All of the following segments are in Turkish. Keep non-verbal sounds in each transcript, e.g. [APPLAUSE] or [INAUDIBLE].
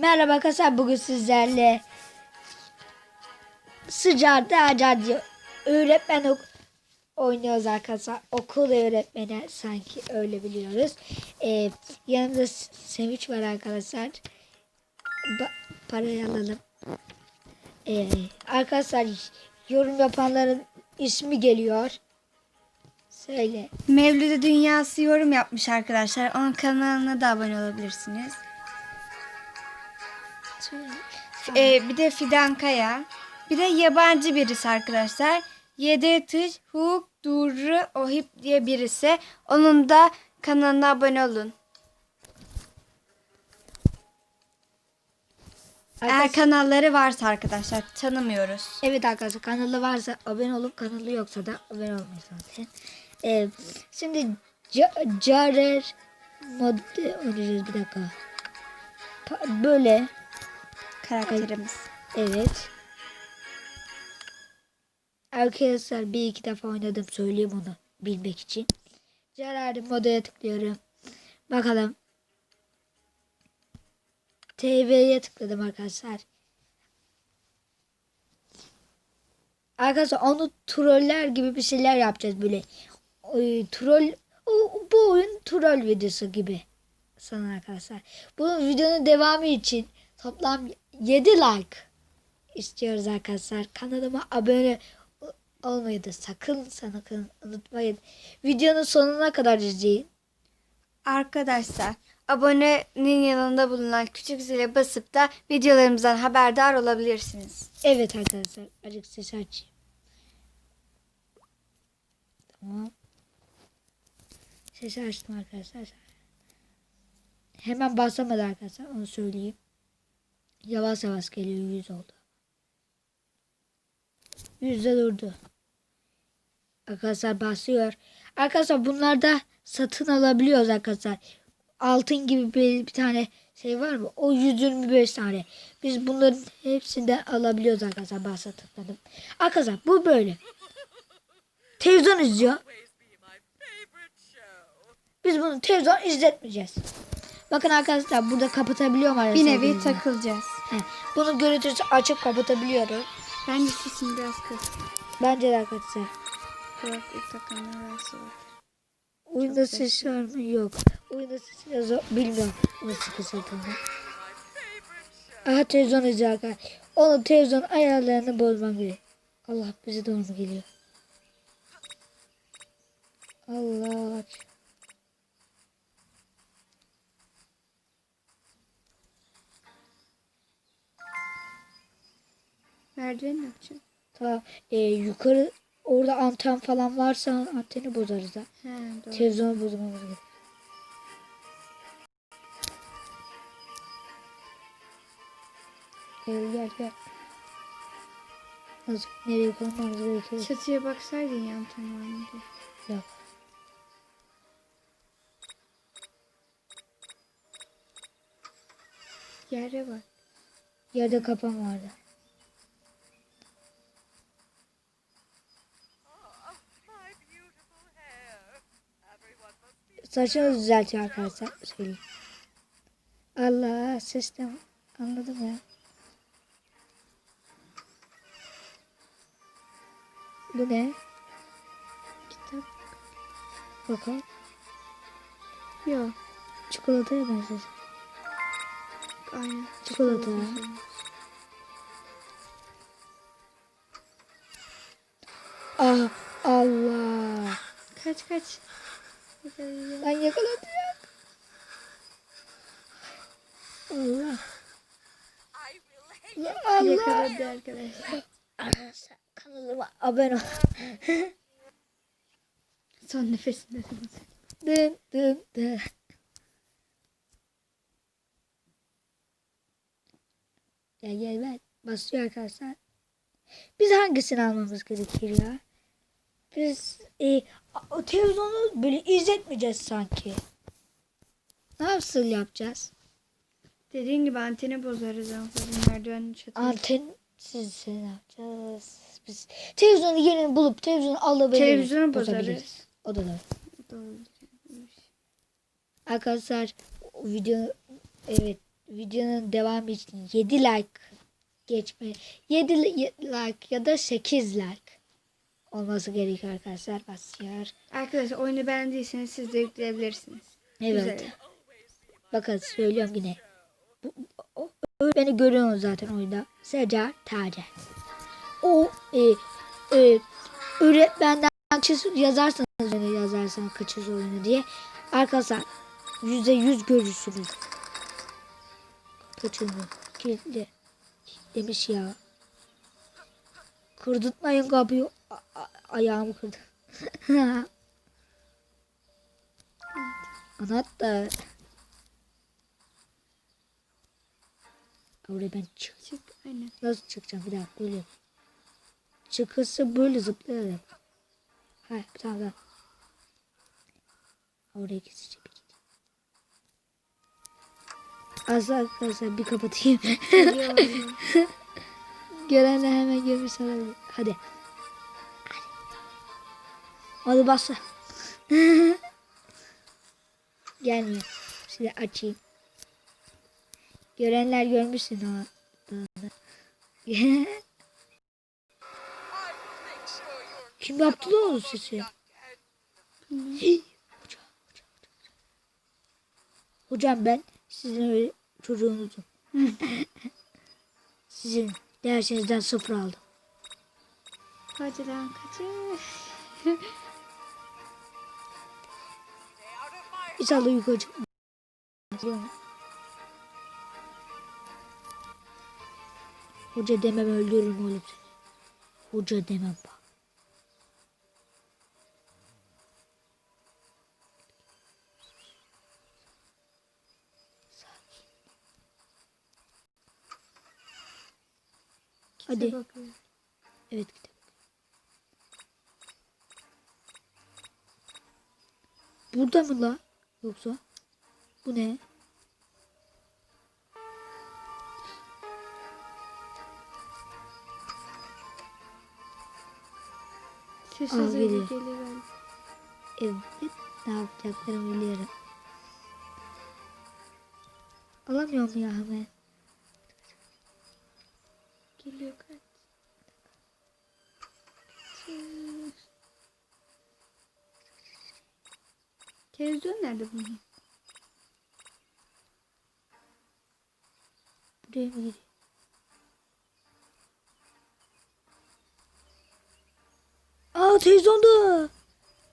Merhaba arkadaşlar bugün sizlerle sıcakta acar diye öğretmen ok- oynuyoruz arkadaşlar. Okul öğretmeni sanki öyle biliyoruz. Ee, yanımda Sevinç var arkadaşlar. Ba- parayı alalım. Ee, arkadaşlar yorum yapanların ismi geliyor. Söyle. Mevlüde Dünyası yorum yapmış arkadaşlar. Onun kanalına da abone olabilirsiniz. Ee, bir de Fidan Kaya. Bir de yabancı birisi arkadaşlar. Yedetiş Huk Durru Ohip diye birisi. Onun da kanalına abone olun. Eğer Arkadaşlar- kanalları varsa arkadaşlar tanımıyoruz. Evet arkadaşlar kanalı varsa abone olup kanalı yoksa da abone zaten. Ee, şimdi Ca- Carer mod oynayacağız bir dakika. Böyle Karakterimiz. evet. Arkadaşlar bir iki defa oynadım söyleyeyim onu bilmek için. Cerrah'ın modaya tıklıyorum. Bakalım. TV'ye tıkladım arkadaşlar. Arkadaşlar onu troller gibi bir şeyler yapacağız böyle. Oy, troll o, bu oyun troll videosu gibi. Sana arkadaşlar. Bunun videonun devamı için toplam 7 like istiyoruz arkadaşlar. Kanalıma abone ol- olmayı da sakın sakın unutmayın. Videonun sonuna kadar izleyin. Arkadaşlar abonenin yanında bulunan küçük zile basıp da videolarımızdan haberdar olabilirsiniz. Evet arkadaşlar. Azıcık sesi açayım. Tamam. Sesi açtım arkadaşlar. Hemen basamadı arkadaşlar. Onu söyleyeyim. Yavaş yavaş geliyor. Yüz oldu. Yüzde durdu. Arkadaşlar basıyor. Arkadaşlar bunlarda satın alabiliyoruz arkadaşlar. Altın gibi bir, bir tane şey var mı? O 125 tane. Biz bunların hepsinden alabiliyoruz arkadaşlar. Bahsa tıkladım. Arkadaşlar bu böyle. Televizyon izliyor. Biz bunu televizyon izletmeyeceğiz. Bakın arkadaşlar burada kapatabiliyorum Bir nevi takılacağız. Bunun görüntüsü açıp kapatabiliyorum. Bence sesini biraz kıs. Bence de arkadaşlar. Kulaklık takanlar varsa var. Oyunda ses var mı? Yok. Oyunda ses yazıyor. Bilmiyorum nasıl kısaltıldığını. Aha televizyon izliyor. Onun televizyon ayarlarını bozmam gerek. Allah bize doğru geliyor? Allah. Merdiven ne yapacağım? Ta e, yukarı orada anten falan varsa anteni bozarız da. He doğru. Televizyonu bozmamız gerek. Gel gel gel. Nasıl nereye koymamız gerekiyor? Çatıya baksaydın yan var mı diye. Yok. Yere bak. Yerde kapan vardı. Saçını düzeltiyor arkadaşlar. Söyleyeyim. Allah sesten anladım ya. Bu ne? Kitap. Bakalım. Yok. Çikolataya benziyor. Aynen. Çikolata. Ah Allah. Kaç kaç. Ben yakaladım. Allah. Allah. Yakaladı arkadaşlar. Arkadaşlar kanalıma abone ol. [LAUGHS] Son nefesinde. Dın dın dın. Gel gel ben. Basıyor arkadaşlar. Biz hangisini almamız gerekir ya? Biz e, o televizyonu böyle izletmeyeceğiz sanki. Nasıl yapacağız? Dediğin gibi anteni bozarız. fazla Merdivenin çatı. Antensiz ne yapacağız? Biz televizyonu yerini bulup televizyonu alabiliriz. Televizyonu bozabiliriz. bozarız. O da doğru. Arkadaşlar video evet videonun devamı için 7 like geçme 7 like ya da 8 like olması gerekiyor arkadaşlar. Basıyor. Arkadaşlar oyunu beğendiyseniz siz de yükleyebilirsiniz. Evet. Güzel. Bakın söylüyorum yine. Bu, o, o- beni görüyorsunuz zaten oyunda. Secar Tace. O e, e, öğretmenden çiz yazarsanız beni yazarsanız kaçız oyunu diye. Arkadaşlar yüzde yüz görürsünüz. Kaçını kilitli. Demiş ya. Kırdırtmayın kapıyı. A- a- ayağımı kırdı. [LAUGHS] Anahtar. Oraya ben çık. Çık aynen. Nasıl çıkacağım bir dakika böyle. Çıkırsa böyle zıplayarak. Hayır tamam tamam. Oraya gizlice bir gideyim. Az arkadaşlar bir kapatayım. [LAUGHS] Görenler hemen görmüş olabilir. Hadi. Hadi. Hadi bassa. [LAUGHS] Gelmiyor. Şimdi açayım. Görenler görmüşsün ama. [LAUGHS] Kim yaptı lan o sesi? Hocam. Hocam ben sizin öyle çocuğunuzum. [LAUGHS] sizin dersinizden sıfır aldım. Hocadan kaçır. İnşallah çık. Hoca demem öldürürüm oğlum seni. Hoca demem bak. Hadi. Evet gidelim. Burada mı la? Yoksa? Bu ne? Geliyor. geliyor. Evet. Ne yapacaklarımı biliyorum. Alamıyorum ya hemen. Geliyor kaç. Televizyon nerede bunun? Buraya mı gidiyor? Aa televizyonda.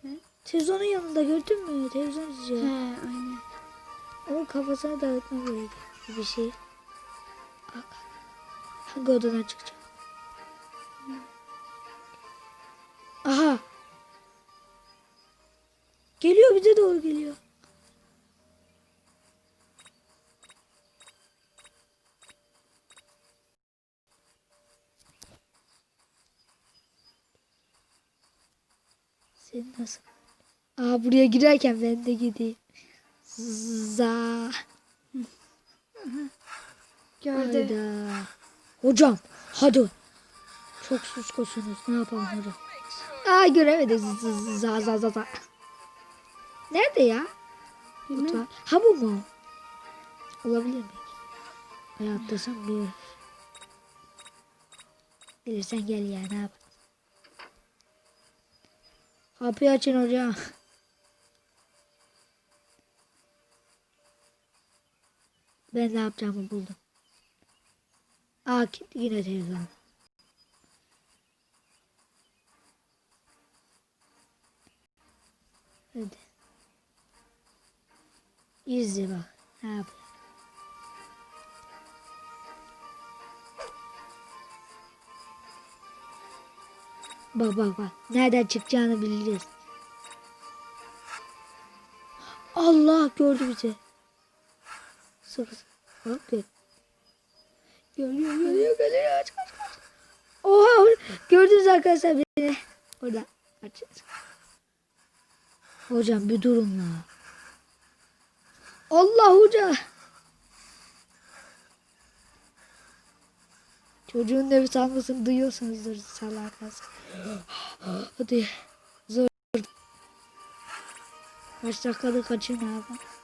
Hı? Televizyonun yanında gördün mü? Televizyon He izliyor. aynen. Onun kafasını dağıtma gerekiyor. Bir şey. Bak. Hangi odadan çıkacak? Aha. Geliyor bize doğru geliyor. Sen nasıl? Aa buraya girerken ben de gideyim. Za. Gördü. Hayda. Hocam hadi. Çok suskosunuz. Ne yapalım hocam? Aa göremedik. Za za za za. Nerede ya? Mutfağı. Ha bu mu? Olabilir mi? Hayatta sanmıyorum. Bilirsen gel ya ne yap? Kapıyı açın hocam. Ben ne yapacağımı buldum. Aa gitti yine televizyon. Hadi. İzle bak. Ne yapıyor? Bak bak bak. Nereden çıkacağını bileceğiz. Allah gördü bizi. Sıkı sıkı. Bak gör. Geliyor geliyor geliyor. Aç kaç kaç. Oha gördünüz arkadaşlar beni. Orada. Aç. Hocam bir durun la. Allah hoca. Çocuğun nefes almasını duyuyorsanızdır salak [GASPS] Hadi. Zor. Kaç dakikada kaçın abi.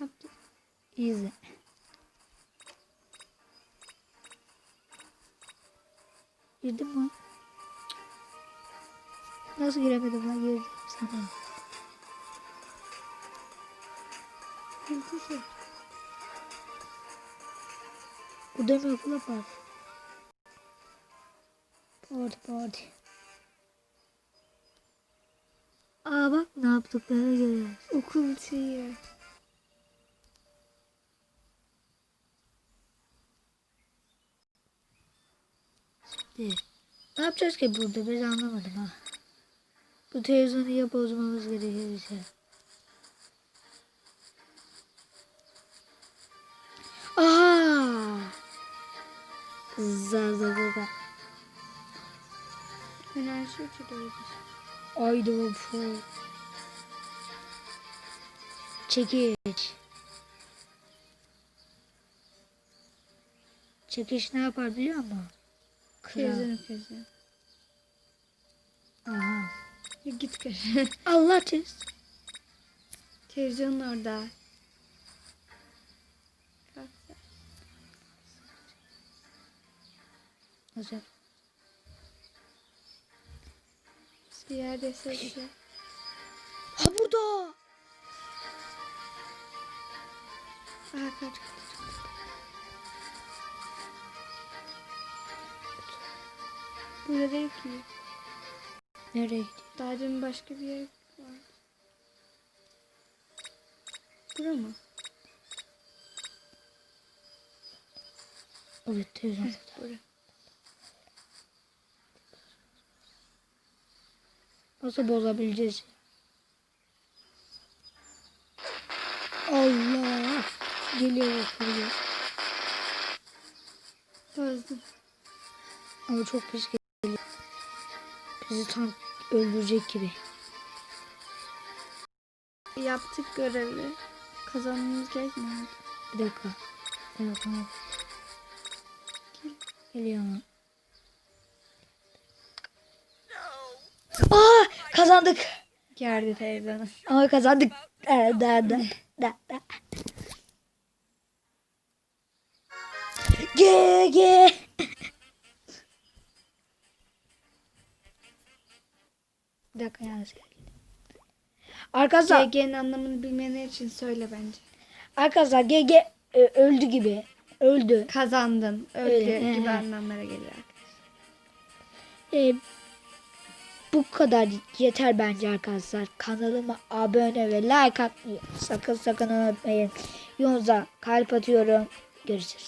Yaptı. İzle. Girdim mi? Nasıl giremedim lan girdim sana. Hızlı Burada mı okula var? Parti parti. Aa bak ne yaptıklarını görüyoruz. Okul şeyi. Değil. Ne yapacağız ki burada? Ben anlamadım ha. Bu televizyonu ya bozmamız gerekiyor bir şey. Aha! Za za za za. Enerji uçuruyoruz. Aydı bu fu. Çekiç. Çekiç ne yapar biliyor musun? Televizyon öpüyoruz. Aha. Ya git kır. [LAUGHS] Allah tez. Televizyonun orada. Nasıl? Bir yerde sesli. Ha burada. Aha kaç kaç. Burada değil ki. Nereye gidiyor? Daha demin başka bir yer var. Bura mı? Evet televizyon. Bura. Nasıl bozabileceğiz? Allah. Geliyor geliyor. Bozdum. Ama çok pis geliyor. Bizi tam öldürecek gibi. Yaptık görevi. Kazanmamız gerekmiyor. Bir dakika. Bir dakika. Geliyor mu? Aa kazandık. Gerdi televizyonu. Ama kazandık. Da da da da da. Ge ge. Bir dakika yanlış geldi. Arkadaşlar, GG'nin anlamını bilmeyenler için söyle bence. arkadaşlar GG e, öldü gibi. Öldü. Kazandın. Öyle Öyle, gibi anlamlara gelir. E, bu kadar yeter bence arkadaşlar. Kanalıma abone ve like atmayı sakın sakın unutmayın. Yonza kalp atıyorum. Görüşürüz.